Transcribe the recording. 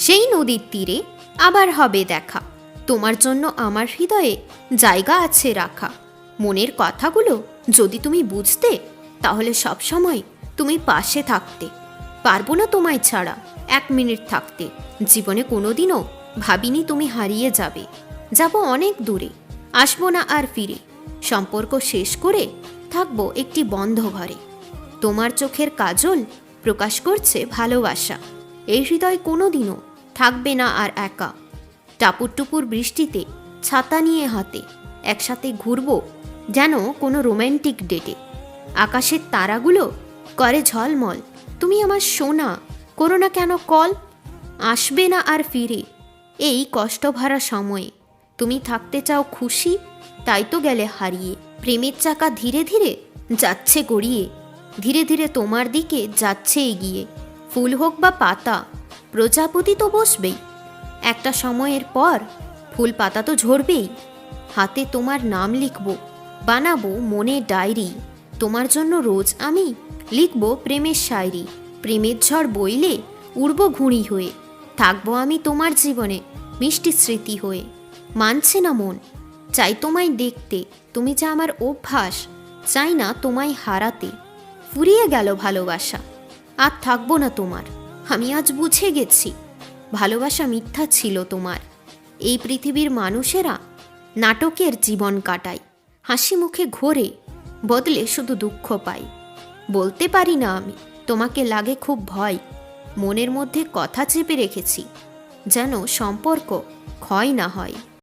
সেই নদীর তীরে আবার হবে দেখা। তোমার জন্য আমার হৃদয়ে জায়গা আছে রাখা। মনের কথাগুলো যদি তুমি বুঝতে, তাহলে সবসময় তুমি পাশে থাকতে। পারব না তোমায় ছাড়া এক মিনিট থাকতে। জীবনে কোনোদিনও ভাবিনি তুমি হারিয়ে যাবে। যাব অনেক দূরে, আসব না আর ফিরে। সম্পর্ক শেষ করে থাকব একটি বন্ধ ঘরে। তোমার চোখের কাজল প্রকাশ করছে ভালোবাসা। এই হৃদয় কোনোদিনও থাকবে না আর একা। টাপুর টুপুর বৃষ্টিতে ছাতা নিয়ে হাতে একসাথে ঘুরবো যেন কোনো রোম্যান্টিক ডেটে। আকাশের তারাগুলো করে ঝলমল, তুমি আমার সোনা, করো না কেন কল? আসবে না আর ফিরে। এই কষ্টভরা সময়ে, তুমি থাকতে চাও খুশি, তাই তো গেলে হারিয়ে। প্রেমের চাকা ধীরে ধীরে যাচ্ছে গড়িয়ে, ধীরে ধীরে তোমার দিকে যাচ্ছে এগিয়ে। ফুল হোক বা পাতা প্রজাপতি তো বসবেই। একটা সময়ের পর ফুল পাতা তো ঝরবেই। হাতে তোমার নাম লিখব, বানাবো মনে ডায়েরি। তোমার জন্য রোজ আমি লিখব প্রেমের শায়রি। প্রেমের ঝড় বইলে উড়ব ঘুড়ি হয়ে। থাকব আমি তোমার জীবনে মিষ্টি স্মৃতি হয়ে। মানছে না মন, চাই তোমায় দেখতে। তুমি যা আমার অভ্যাস, চাই না তোমায় হারাতে। ফুরিয়ে গেল ভালোবাসা, আর থাকব না তোমার। আমি আজ বুঝে গেছি। ভালোবাসা মিথ্যা ছিল তোমার। এই পৃথিবীর মানুষেরা নাটকের জীবন কাটায়। হাসি মুখে ঘোরে, বদলে শুধু দুঃখ পাই বলতে পারি না আমি, তোমাকে লাগে খুব ভয়। মনের মধ্যে কথা চেপে রেখেছি, যেন সম্পর্ক ক্ষয় না হয়।